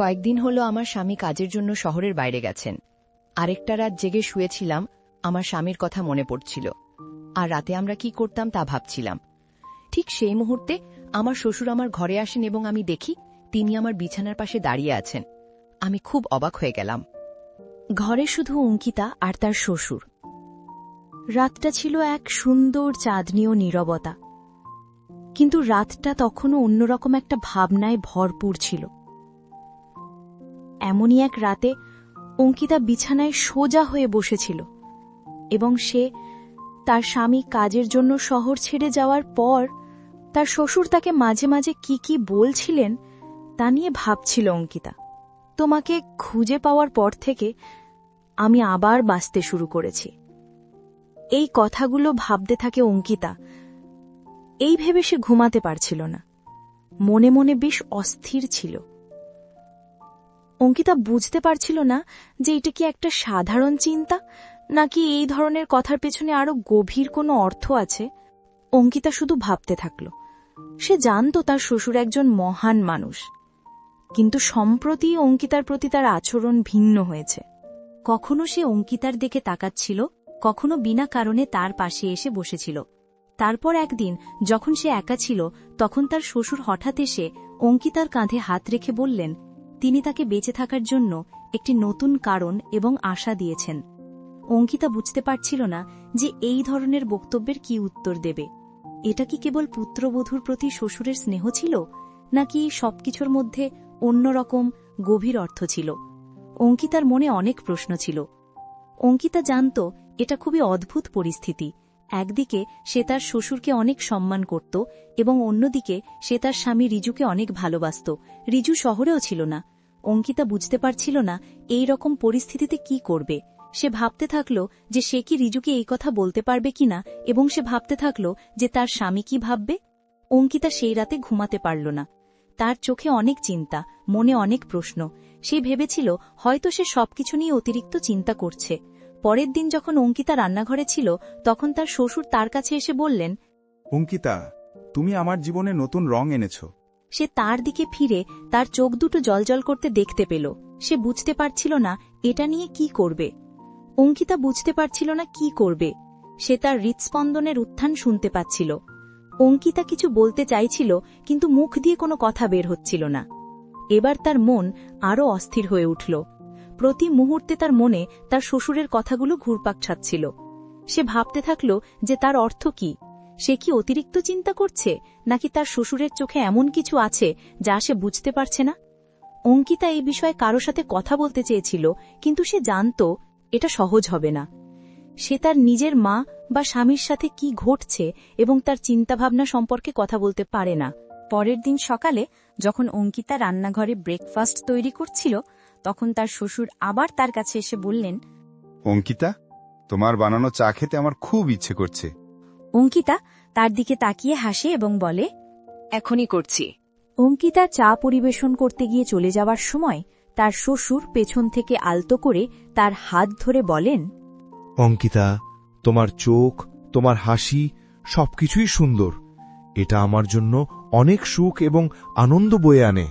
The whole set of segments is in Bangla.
কয়েকদিন হলো আমার স্বামী কাজের জন্য শহরের বাইরে গেছেন। আরেকটা রাত জেগে শুয়েছিলাম, আমার স্বামীর কথা মনে পড়ছিল। আর রাতে আমরা কি করতাম তা ভাবছিলাম। ঠিক সেই মুহূর্তে আমার শ্বশুর আমার ঘরে আসেন এবং আমি দেখি তিনি আমার বিছানার পাশে দাঁড়িয়ে আছেন। আমি খুব অবাক হয়ে গেলাম। ঘরে শুধু অঙ্কিতা আর তার শ্বশুর। রাতটা ছিল এক সুন্দর চাঁদনী ও নীরবতা। কিন্তু রাতটা তখনও অন্যরকম একটা ভাবনায় ভরপুর ছিল। এমনই এক রাতে অঙ্কিতা বিছানায় সোজা হয়ে বসেছিল এবং সে তার স্বামী কাজের জন্য শহর ছেড়ে যাওয়ার পর তার শ্বশুর তাকে মাঝে মাঝে কি কি বলছিলেন তা নিয়ে ভাবছিল অঙ্কিতা। তোমাকে খুঁজে পাওয়ার পর থেকে আমি আবার বাঁচতে শুরু করেছি। এই কথাগুলো ভাবতে থাকে অঙ্কিতা। এই ভেবে সে ঘুমাতে পারছিল না। মনে মনে বেশ অস্থির ছিল। অঙ্কিতা বুঝতে পারছিল না যে এটা কি একটা সাধারণ চিন্তা, নাকি এই ধরনের কথার পেছনে আরও গভীর কোনো অর্থ আছে। অঙ্কিতা শুধু ভাবতে থাকল। সে জানত তার শ্বশুর একজন মহান মানুষ। কিন্তু সম্প্রতি অঙ্কিতার প্রতি তার আচরণ ভিন্ন হয়েছে। কখনো সে অঙ্কিতার দিকে তাকাচ্ছিল, কখনো বিনা কারণে তার পাশে এসে বসেছিল। তারপর একদিন, যখন সে একা ছিল, তখন তার শ্বশুর হঠাৎ এসে অঙ্কিতার কাঁধে হাত রেখে বললেন তিনি তাকে বেঁচে থাকার জন্য একটি নতুন কারণ এবং আশা দিয়েছেন। অঙ্কিতা বুঝতে পারছিল না যে এই ধরনের বক্তব্যের কি উত্তর দেবে। এটা কি কেবল পুত্রবধূর প্রতি শ্বশুরের স্নেহ ছিল, নাকি সবকিছুর মধ্যে অন্যরকম গভীর অর্থ ছিল? অঙ্কিতার মনে অনেক প্রশ্ন ছিল। অঙ্কিতা জানত এটা খুবই অদ্ভুত পরিস্থিতি। একদিকে সে তার শ্বশুরকে অনেক সম্মান করত এবং অন্যদিকে সে তার স্বামী রিজুকে অনেক ভালোবাসত। রিজু শহরেও ছিল না। অঙ্কিতা বুঝতে পারছিল না এই রকম পরিস্থিতিতে কি করবে। সে ভাবতে থাকল যে সে কি রিজুকে এই কথা বলতে পারবে কিনা এবং সে ভাবতে থাকল যে তার স্বামী কি ভাববে। অঙ্কিতা সেই রাতে ঘুমাতে পারল না। তার চোখে অনেক চিন্তা, মনে অনেক প্রশ্ন। সে ভেবেছিল হয়তো সে সবকিছু নিয়ে অতিরিক্ত চিন্তা করছে। পরের দিন যখন অঙ্কিতা রান্নাঘরে ছিল, তখন তার শ্বশুর তার কাছে এসে বললেন, অঙ্কিতা, তুমি আমার জীবনে নতুন রং এনেছ। সে তার দিকে ফিরে তার চোখ দুটো জলজল করতে দেখতে পেল। সে বুঝতে পারছিল না, এটা নিয়ে কি করবে। অঙ্কিতা বুঝতে পারছিল না কি করবে। সে তার হৃৎস্পন্দনের উত্থান শুনতে পাচ্ছিল। অঙ্কিতা কিছু বলতে চাইছিল, কিন্তু মুখ দিয়ে কোনো কথা বের হচ্ছিল না। এবার তার মন আরও অস্থির হয়ে উঠল। প্রতি মুহূর্তে তার মনে তার শ্বশুরের কথাগুলো ঘুরপাক ছাড়ছিল সে ভাবতে থাকল যে তার অর্থ কি। সে কি অতিরিক্ত চিন্তা করছে, নাকি তার শ্বশুরের চোখে এমন কিছু আছে যা সে বুঝতে পারছে না? অঙ্কিতা এই বিষয়ে কারও সাথে কথা বলতে চেয়েছিল, কিন্তু সে জানত এটা সহজ হবে না। সে তার নিজের মা বা স্বামীর সাথে কি ঘটছে এবং তার চিন্তাভাবনা সম্পর্কে কথা বলতে পারে না। পরের দিন সকালে যখন অঙ্কিতা রান্নাঘরে ব্রেকফাস্ট তৈরি করছিল, তখন তার শ্বশুর আবার তার কাছে এসে বললেন, অঙ্কিতা, তোমার বানানো চা খেতে আমার খুব ইচ্ছে করছে। অঙ্কিতা তার দিকে তাকিয়ে হাসে এবং বলে এখনই করছি। অঙ্কিতা চা পরিবেশন করতে গিয়ে চলে যাওয়ার সময় তার শ্বশুর পেছন থেকে আলতো করে তার হাত ধরে বলেন অঙ্কিতা তোমার চোখ তোমার হাসি সবকিছুই সুন্দর। এটা আমার জন্য অনেক সুখ এবং আনন্দ বয়ে আনে।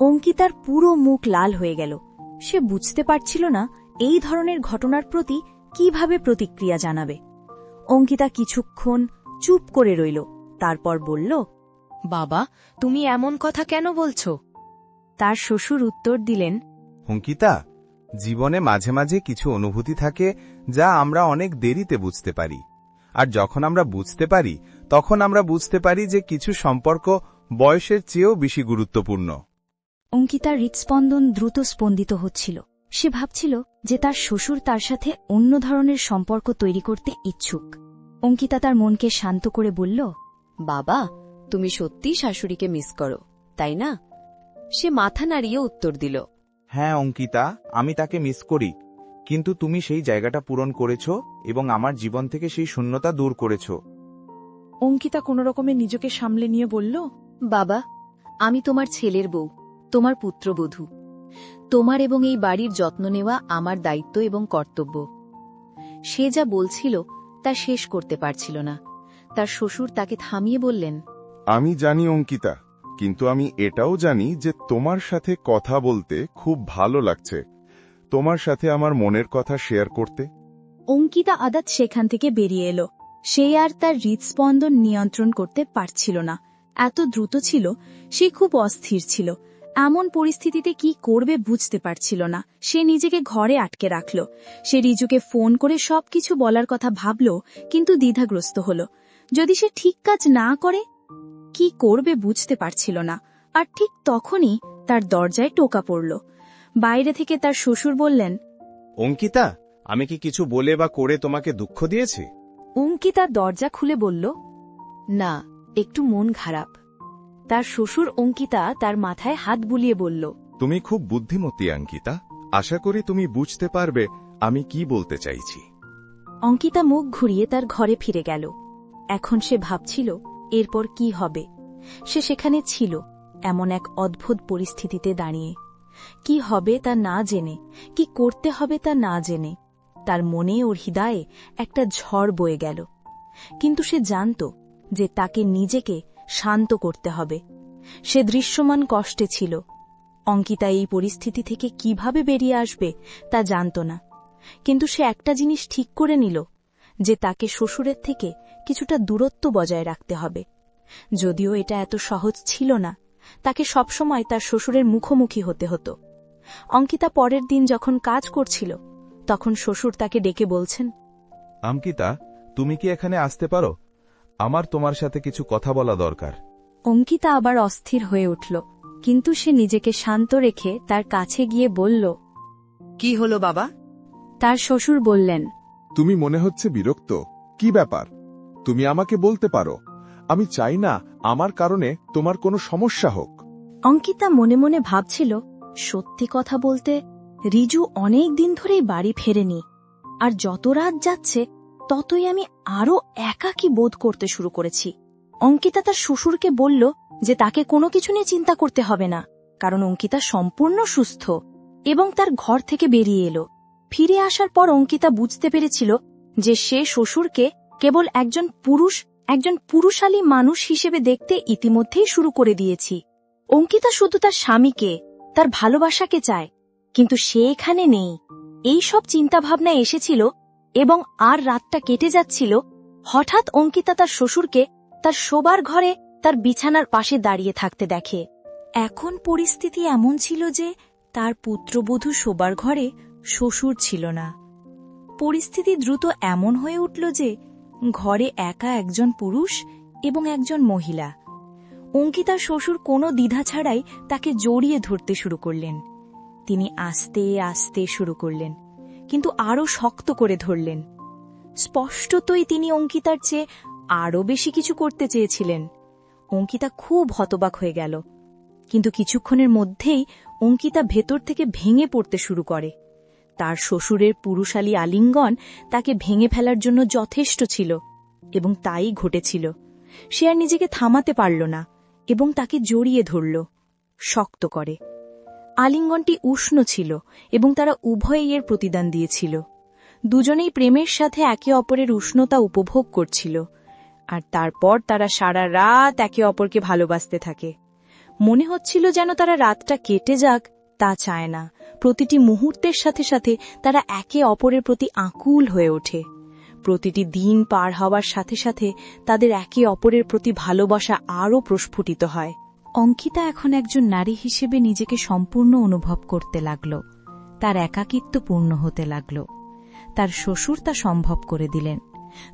অঙ্কিতার পুরো মুখ লাল হয়ে গেল। সে বুঝতে পারছিল না এই ধরনের ঘটনার প্রতি কীভাবে প্রতিক্রিয়া জানাবে। অঙ্কিতা কিছুক্ষণ চুপ করে রইল তারপর বলল বাবা তুমি এমন কথা কেন বলছো? তার শ্বশুর উত্তর দিলেন অঙ্কিতা জীবনে মাঝে মাঝে কিছু অনুভূতি থাকে যা আমরা অনেক দেরিতে বুঝতে পারি। আর যখন আমরা বুঝতে পারি তখন আমরা বুঝতে পারি যে কিছু সম্পর্ক বয়সের চেয়েও বেশি গুরুত্বপূর্ণ। অঙ্কিতার হৃৎস্পন্দন দ্রুত স্পন্দিত হচ্ছিল। সে ভাবছিল যে তার শ্বশুর তার সাথে অন্য ধরনের সম্পর্ক তৈরি করতে ইচ্ছুক। অঙ্কিতা তার মনকে শান্ত করে বলল বাবা তুমি সত্যি শাশুড়িকে মিস করো তাই না? সে মাথা নাড়িয়ে উত্তর দিল হ্যাঁ অঙ্কিতা আমি তাকে মিস করি কিন্তু তুমি সেই জায়গাটা পূরণ করেছ এবং আমার জীবন থেকে সেই শূন্যতা দূর করেছ। অঙ্কিতা কোনো রকমে নিজেকে সামলে নিয়ে বলল বাবা আমি তোমার ছেলের বউ তোমার পুত্রবধূ। তোমার এবং এই বাড়ির যত্ন নেওয়া আমার দায়িত্ব এবং কর্তব্য। সে যা বলছিল তা শেষ করতে পারছিল না। তার শ্বশুর তাকে থামিয়ে বললেন আমি জানি অঙ্কিতা কিন্তু আমি এটাও জানি যে তোমার সাথে কথা বলতে খুব ভালো লাগছে। তোমার সাথে আমার মনের কথা শেয়ার করতে। অঙ্কিতা আদাত সেখান থেকে বেরিয়ে এলো। সে আর তার হৃদস্পন্দন নিয়ন্ত্রণ করতে পারছিল না। এত দ্রুত ছিল সে খুব অস্থির ছিল। এমন পরিস্থিতিতে কি করবে বুঝতে পারছিল না। সে নিজেকে ঘরে আটকে রাখল। সে রিজুকে ফোন করে সবকিছু বলার কথা ভাবল কিন্তু দ্বিধাগ্রস্ত হল। যদি সে ঠিক কাজ না করে কি করবে বুঝতে পারছিল না। আর ঠিক তখনই তার দরজায় টোকা পড়ল। বাইরে থেকে তার শ্বশুর বললেন অঙ্কিতা আমি কি কিছু বলে বা করে তোমাকে দুঃখ দিয়েছি? অঙ্কিতা দরজা খুলে বলল না একটু মন খারাপ। তার শ্বশুর অঙ্কিতা তার মাথায় হাত বুলিয়ে বলল তুমি খুব বুদ্ধিমতী অঙ্কিতা। আশা করি তুমি বুঝতে পারবে আমি কি বলতে চাইছি। অঙ্কিতা মুখ ঘুরিয়ে তার ঘরে ফিরে গেল। এখন সে ভাবছিল এরপর কি হবে? সে সেখানে ছিল এমন এক অদ্ভুত পরিস্থিতিতে দাঁড়িয়ে। কি হবে তা না জেনে কি করতে হবে তা না জেনে তার মনে ওর হৃদয়ে একটা ঝড় বয়ে গেল। কিন্তু সে জানত যে তাকে নিজেকে শান্ত করতে হবে। সে দৃশ্যমান কষ্টে ছিল। অঙ্কিতা এই পরিস্থিতি থেকে কীভাবে বেরিয়ে আসবে তা জানত না। কিন্তু সে একটা জিনিস ঠিক করে নিল, যে তাকে শ্বশুরের থেকে কিছুটা দূরত্ব বজায় রাখতে হবে। যদিও এটা এত সহজ ছিল না, তাকে সবসময় তার শ্বশুরের মুখোমুখি হতে হতো। অঙ্কিতা পরের দিন যখন কাজ করছিল, তখন শ্বশুর তাকে ডেকে বলছেন, অঙ্কিতা, তুমি কি এখানে আসতে পারো? আমার তোমার সাথে কিছু কথা বলা দরকার। অঙ্কিতা আবার অস্থির হয়ে উঠল কিন্তু সে নিজেকে শান্ত রেখে তার কাছে গিয়ে বলল কি হলো বাবা? তার শ্বশুর বললেন তুমি মনে হচ্ছে বিরক্ত কি ব্যাপার? তুমি আমাকে বলতে পারো আমি চাই না আমার কারণে তোমার কোনো সমস্যা হোক। অঙ্কিতা মনে মনে ভাবছিল সত্যি কথা বলতে রিজু অনেক দিন ধরেই বাড়ি ফেরেনি আর যত রাত যাচ্ছে ততই আমি আরও একাকী বোধ করতে শুরু করেছি। অঙ্কিতা তার শ্বশুরকে বলল যে তাকে কোনো কিছু নিয়ে চিন্তা করতে হবে না, কারণ অঙ্কিতা সম্পূর্ণ সুস্থ এবং তার ঘর থেকে বেরিয়ে এলো। ফিরে আসার পর অঙ্কিতা বুঝতে পেরেছিল যে সে শ্বশুরকে কেবল একজন পুরুষ, একজন পুরুষালী মানুষ হিসেবে দেখতে ইতিমধ্যেই শুরু করে দিয়েছি। অঙ্কিতা শুধু তার স্বামীকে, তার ভালোবাসাকে চায়, কিন্তু সে এখানে নেই। এই সব চিন্তাভাবনা এসেছিল এবং আর রাতটা কেটে যাচ্ছিল, হঠাৎ অঙ্কিতা তার শ্বশুরকে তার শোবার ঘরে তার বিছানার পাশে দাঁড়িয়ে থাকতে দেখে। এখন পরিস্থিতি এমন ছিল যে তার পুত্রবধূ শোবার ঘরে শ্বশুর ছিল না। পরিস্থিতি দ্রুত এমন হয়ে উঠল যে ঘরে একা একজন পুরুষ এবং একজন মহিলা। অঙ্কিতার শ্বশুর কোনো দ্বিধা ছাড়াই তাকে জড়িয়ে ধরতে শুরু করলেন। তিনি আস্তে আস্তে শুরু করলেন। কিন্তু আরও শক্ত করে ধরলেন। স্পষ্টতই তিনি অঙ্কিতার চেয়ে আরও বেশি কিছু করতে চেয়েছিলেন। অঙ্কিতা খুব হতবাক হয়ে গেল। কিন্তু কিছুক্ষণের মধ্যেই অঙ্কিতা ভেতর থেকে ভেঙে পড়তে শুরু করে। তার শ্বশুরের পুরুষালী আলিঙ্গন তাকে ভেঙে ফেলার জন্য যথেষ্ট ছিল এবং তাই ঘটেছিল। সে আর নিজেকে থামাতে পারল না এবং তাকে জড়িয়ে ধরল, শক্ত করে। আলিঙ্গনটি উষ্ণ ছিল এবং তারা উভয়েই এর প্রতিদান দিয়েছিল। দুজনেই প্রেমের সাথে একে অপরের উষ্ণতা উপভোগ করছিল, আর তারপর তারা সারা রাত একে অপরকে ভালোবাসতে থাকে। মনে হচ্ছিল যেন তারা রাতটা কেটে যাক, তা চায় না। প্রতিটি মুহূর্তের সাথে সাথে তারা একে অপরের প্রতি আকুল হয়ে ওঠে। প্রতিটি দিন পার হওয়ার সাথে সাথে তাদের একে অপরের প্রতি ভালোবাসা আরও প্রস্ফুটিত হয়। অঙ্কিতা এখন একজন নারী হিসেবে নিজেকে সম্পূর্ণ অনুভব করতে লাগল। তার একাকিত্ব পূর্ণ হতে লাগল। তার শ্বশুর তা সম্ভব করে দিলেন।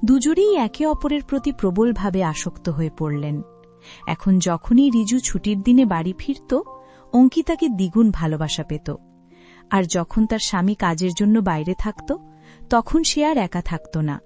দুজনেই একে অপরের প্রতি প্রবলভাবে আসক্ত হয়ে পড়লেন। এখন যখনই রিজু ছুটির দিনে বাড়ি ফিরত, অঙ্কিতাকে দ্বিগুণ ভালোবাসা পেত। আর যখন তার স্বামী কাজের জন্য বাইরে থাকত, তখন সে আর একা থাকত না।